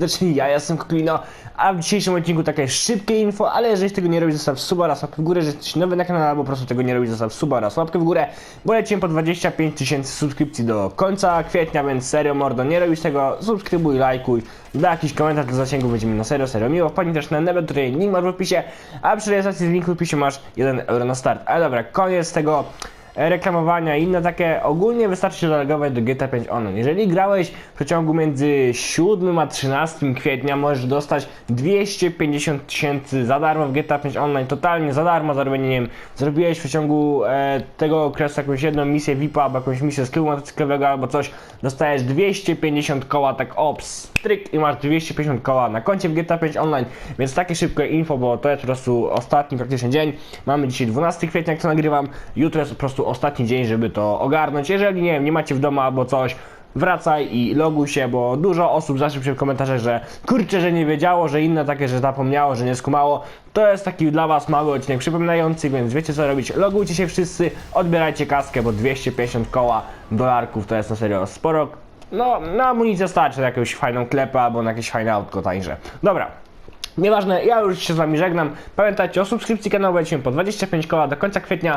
Zacznij, ja jestem Koklino, a w dzisiejszym odcinku takie szybkie info, ale jeżeli tego nie robisz, zostaw suba oraz łapkę w górę, że jesteś nowy na kanale, albo po prostu tego nie robisz, zostaw suba oraz łapkę w górę, bo lecimy po 25 tysięcy subskrypcji do końca kwietnia, więc serio mordo, nie robisz tego, subskrybuj, lajkuj, da jakiś komentarz do zasięgu, będzie mi na serio, serio miło, wpadnij też na Nebel, której link masz w opisie, a przy rejestracji z linku w opisie masz 1 euro na start, ale dobra, koniec tego reklamowania i inne takie, ogólnie wystarczy się zalogować do GTA 5 Online. Jeżeli grałeś w przeciągu między 7 a 13 kwietnia, możesz dostać 250 tysięcy za darmo w GTA 5 Online, totalnie za darmo, zarobienie, nie wiem, zrobiłeś w przeciągu e, tego okresu jakąś jedną misję VIP-a, albo jakąś misję z klubu motocyklowego, albo coś, dostajesz 250 koła, tak ops, tryk i masz 250 koła na koncie w GTA 5 Online, więc takie szybkie info, bo to jest po prostu ostatni praktycznie dzień, mamy dzisiaj 12 kwietnia, jak to nagrywam, jutro jest po prostu ostatni dzień, żeby to ogarnąć, jeżeli nie wiem, nie macie w domu albo coś, wracaj i loguj się, bo dużo osób zawsze pisze w komentarzach, że kurczę, że nie wiedziało, że inne takie, że zapomniało, że nie skumało. To jest taki dla was mały odcinek przypominający, więc wiecie co robić. Logujcie się wszyscy, odbierajcie kaskę, bo 250 koła dolarków to jest na serio sporo. No, na amunicję starczy na jakąś fajną klepę albo na jakieś fajne autko tańsze. Dobra, Nieważne, ja już się z wami żegnam. Pamiętajcie o subskrypcji kanału, lecimy po 25 koła do końca kwietnia.